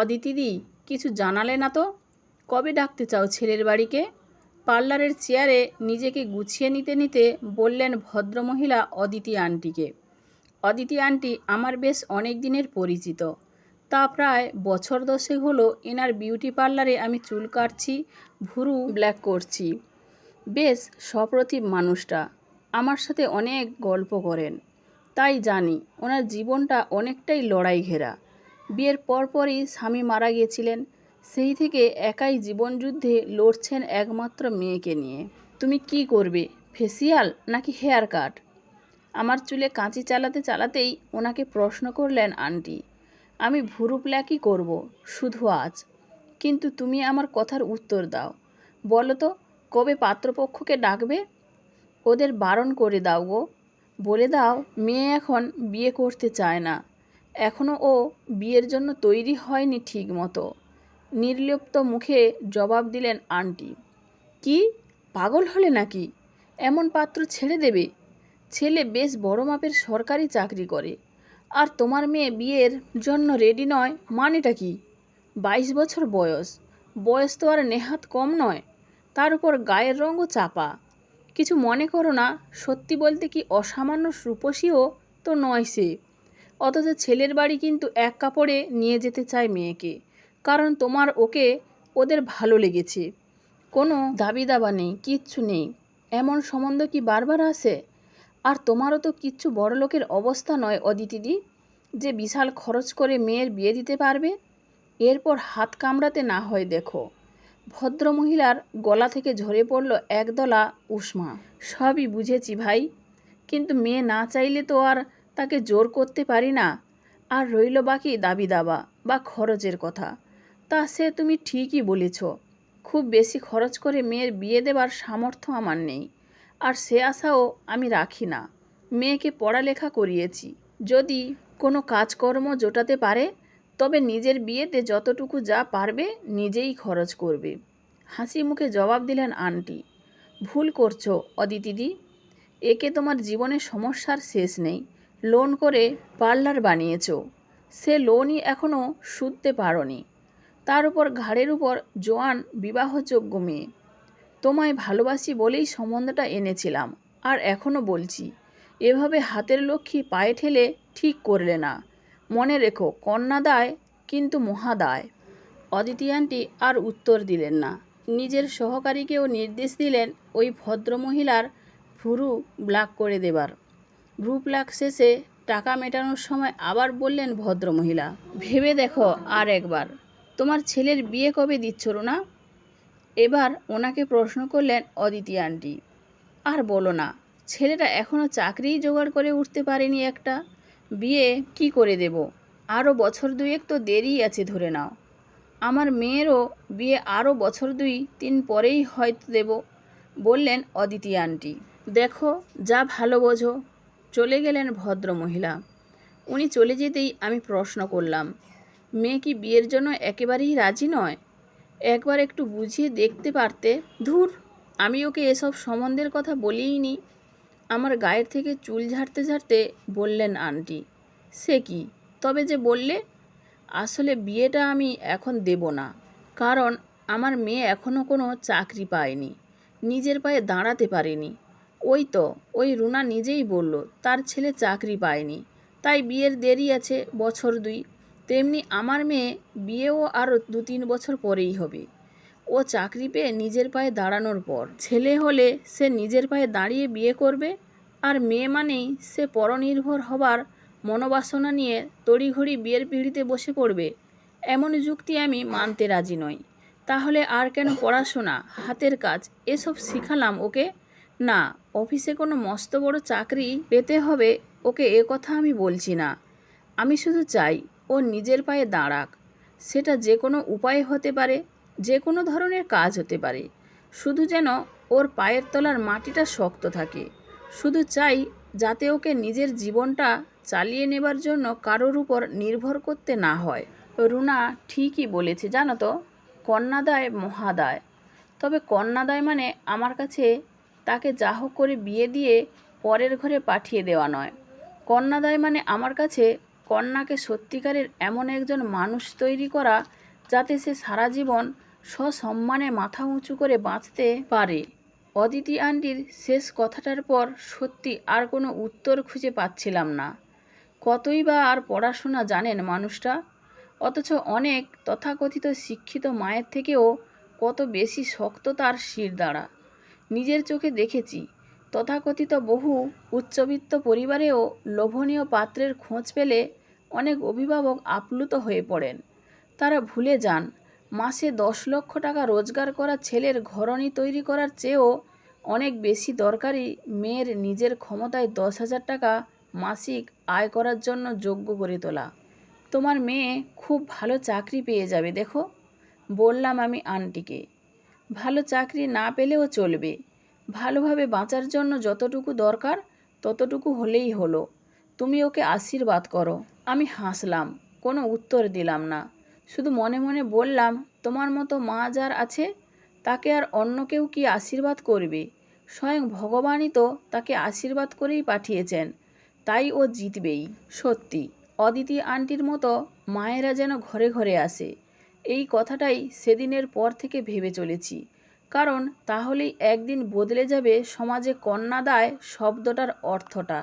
অদিতিদি, কিছু জানালে না তো? কবে ডাকতে চাও ছেলের বাড়িকে? পার্লারের চেয়ারে নিজেকে গুছিয়ে নিতে নিতে বললেন ভদ্রমহিলা অদিতি আন্টিকে। অদিতি আন্টি আমার বেশ অনেক দিনের পরিচিত। তা প্রায় বছর দশেক হলো এনার বিউটি পার্লারে আমি চুল কাটছি, ভুরু ব্ল্যাক করছি। বেশ সপ্রতিভ মানুষটা, আমার সাথে অনেক গল্প করেন। তাই জানি ওনার জীবনটা অনেকটাই লড়াই ঘেরা বিয়ের পরপরই স্বামী মারা গিয়েছিলেন। সেই থেকে একাই জীবনযুদ্ধে লড়ছেন একমাত্র মেয়েকে নিয়ে। তুমি কি করবে, ফেসিয়াল নাকি হেয়ার কাট? আমার চুলে কাঁচি চালাতে চালাতেই ওনাকে প্রশ্ন করলেন আন্টি। আমি ভুরু প্ল্যাকই করব, শুধু আজ। কিন্তু তুমি আমার কথার উত্তর দাও। বলো তো, কবে পাত্রপক্ষকে ডাকবে? ওদের বারণ করে দাও গো। বলে দাও, মেয়ে এখন বিয়ে করতে চায় না। এখনও ও বিয়ের জন্য তৈরি হয়নি ঠিক মতো। নির্লিপ্ত মুখে জবাব দিলেন আন্টি। কি? পাগল হলে নাকি? এমন পাত্র ছেড়ে দেবে? ছেলে বেশ বড় মাপের সরকারি চাকরি করে। আর তোমার মেয়ে বিয়ের জন্য রেডি নয় মানেটা কি? বাইশ বছর বয়স। বয়স তো আর নেহাত কম নয়। তার উপর গায়ের রঙও চাপা। কিছু মনে করো না, সত্যি বলতে কি অসামান্য রূপসীও তো নয় সে। অথচ ছেলের বাড়ি কিন্তু এক কাপড়ে নিয়ে যেতে চায় মেয়েকে। কারণ তোমার ওকে ওদের ভালো লেগেছে। কোনো দাবি দাবা নেই, কিচ্ছু নেই। এমন সম্বন্ধ কি বারবার আসে আর তোমারও তো কিচ্ছু বড় লোকের অবস্থা নয়, অদিতিদি, যে বিশাল খরচ করে মেয়ের বিয়ে দিতে পারবে? এরপর হাত কামড়াতে না হয় দেখো। ভদ্রমহিলার গলা থেকে ঝরে পড়ল একদলা উষ্মা। সবই বুঝেছি ভাই, কিন্তু মেয়ে না চাইলে তো আর তাকে জোর করতে পারি না। আর রইল বাকি দাবি দাবা বা খরচের কথা। তা সে তুমি ঠিকই বলেছ। খুব বেশি খরচ করে মেয়ের বিয়ে দেবার সামর্থ্য আমার নেই। আর সে আশাও আমি রাখি না। মেয়েকে পড়ালেখা করিয়েছি। যদি কোনো কাজকর্ম জোটাতে পারে, তবে নিজের বিয়েতে যতটুকু যা পারবে নিজেই খরচ করবে। হাসি মুখে জবাব দিলেন আন্টি। ভুল করছ অদিতিদি একে তোমার জীবনে সমস্যার শেষ নেই। লোন করে পার্লার বানিয়েছ। সে লোনই এখনও শুধতে পারোনি। তার উপর ঘাড়ের উপর জোয়ান বিবাহযোগ্য মেয়ে। তোমায় ভালোবাসি বলেই সম্বন্ধটা এনেছিলাম, আর এখনও বলছি, এভাবে হাতের লক্ষ্মী পায়ে ঠেলে ঠিক করলে না। মনে রেখো, কন্যা দায় কিন্তু মহাদায় অদিতি আন্টি আর উত্তর দিলেন না। নিজের সহকারীকেও নির্দেশ দিলেন ওই ভদ্রমহিলার ভুরু ব্লাক করে দেবার। ভ্রু প্লাক শেষে টাকা মেটানোর সময় আবার বললেন ভদ্রমহিলা, ভেবে দেখো আর একবার, তোমার ছেলের বিয়ে কবে দিচ্ছ না এবার ওনাকে প্রশ্ন করলেন অদিতি আন্টি, আর বলো না, ছেলেটা এখনও চাকরিই জোগাড় করে উঠতে পারেনি একটা, বিয়ে কি করে দেব? আরও বছর দুয়েক তো দেরি আছে ধরে নাও। আমার মেয়েরও বিয়ে আরও বছর দুই তিন পরেই হয়তো দেব, বললেন অদিতি আন্টি, দেখো যা ভালো বোঝো। চলে গেলেন ভদ্র মহিলা। উনি চলে যেতেই আমি প্রশ্ন করলাম, মেয়ে কি বিয়ের জন্য একেবারেই রাজি নয়? একবার একটু বুঝিয়ে দেখতে পারতে। ধুর, আমি ওকে এসব সম্বন্ধের কথা বলিই নি আমার গায়ের থেকে চুল ঝাড়তে ঝাড়তে বললেন আন্টি, সে কি? তবে যে বললে, আসলে বিয়েটা আমি এখন দেব না। কারণ আমার মেয়ে এখনও কোনো চাকরি পায়নি, নিজের পায়ে দাঁড়াতে পারেনি। ওই তো, ওই রুনা নিজেই বলল, তার ছেলে চাকরি পায়নি। তাই বিয়ের দেরি আছে বছর দুই। তেমনি আমার মেয়ে বিয়েও আরও দু তিন বছর পরেই হবে। ও চাকরি পেয়ে নিজের পায়ে দাঁড়ানোর পর, ছেলে হলে সে নিজের পায়ে দাঁড়িয়ে বিয়ে করবে? আর মেয়ে মানেই সে পরনির্ভর হবার মনোবাসনা নিয়ে তড়িঘড়ি বিয়ের পিঁড়িতে বসে পড়বে? এমন যুক্তি আমি মানতে রাজি নই। তাহলে আর কেন পড়াশোনা, হাতের কাজ, এসব শিখালাম ওকে? না, অফিসে কোনো মস্ত বড় চাকরি পেতে হবে, ওকে এ কথা আমি বলছি না। আমি শুধু চাই, ও নিজের পায়ে দাঁড়াক। সেটা যে কোনো উপায়ে হতে পারে, যে কোনো ধরনের কাজ হতে পারে। শুধু যেন ওর পায়ের তলার মাটিটা শক্ত থাকে। শুধু চাই যাতে ওকে নিজের জীবনটা চালিয়ে নেবার জন্য কারোর উপর নির্ভর করতে না হয়। রুনা ঠিকই বলেছে, জানো তো? কন্যাদায় মহাদায়। তবে কন্যাদায় মানে আমার কাছে তাকে যা হোক করে বিয়ে দিয়ে পরের ঘরে পাঠিয়ে দেওয়া নয়। কন্যাদায় মানে আমার কাছে কন্যাকে সত্যিকারের এমন একজন মানুষ তৈরি করা যাতে সে সারা জীবন সসম্মানে মাথা উঁচু করে বাঁচতে পারে। অদিতি আন্টির শেষ কথাটার পর সত্যি আর কোনো উত্তর খুঁজে পাচ্ছিলাম না। কতই বা আর পড়াশোনা জানেন মানুষটা? অথচ অনেক তথাকথিত শিক্ষিত মায়ের থেকেও কত বেশি শক্ত তার শিরদাঁড়া নিজের চোখে দেখেছি। তথাকথিত বহু উচ্চবিত্ত পরিবারেও লোভনীয় পাত্রের খোঁজ পেলে অনেক অভিভাবক আপ্লুত হয়ে পড়েন। তারা ভুলে যান, মাসে দশ লক্ষ টাকা রোজগার করা ছেলের ঘরণী তৈরি করার চেয়েও অনেক বেশি দরকারি মেয়ের নিজের ক্ষমতায় দশ হাজার টাকা মাসিক আয় করার জন্য যোগ্য করে তোলা। তোমার মেয়ে খুব ভালো চাকরি পেয়ে যাবে, দেখো। বললাম আমি আন্টিকে। ভালো চাকরি না পেলেও চলবে। ভালোভাবে বাঁচার জন্য যতটুকু দরকার, ততটুকু হলেই হলো। তুমি ওকে আশীর্বাদ করো। আমি হাসলাম, কোনো উত্তর দিলাম না। শুধু মনে মনে বললাম, তোমার মতো মা যার আছে, তাকে আর অন্য কেউ কি আশীর্বাদ করবে? স্বয়ং ভগবানই তো তাকে আশীর্বাদ করেই পাঠিয়েছেন। তাই ও জিতবেই। সত্যি, অদিতি আন্টির মতো মায়েরা যেন ঘরে ঘরে আসে। এই কথাটাই সেদিনের পর থেকে ভেবে চলেছি। কারণ তাহলেই একদিন বদলে যাবে সমাজে কন্যাদায় শব্দটার অর্থটা।